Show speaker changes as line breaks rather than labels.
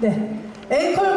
네, 앵콜곡으로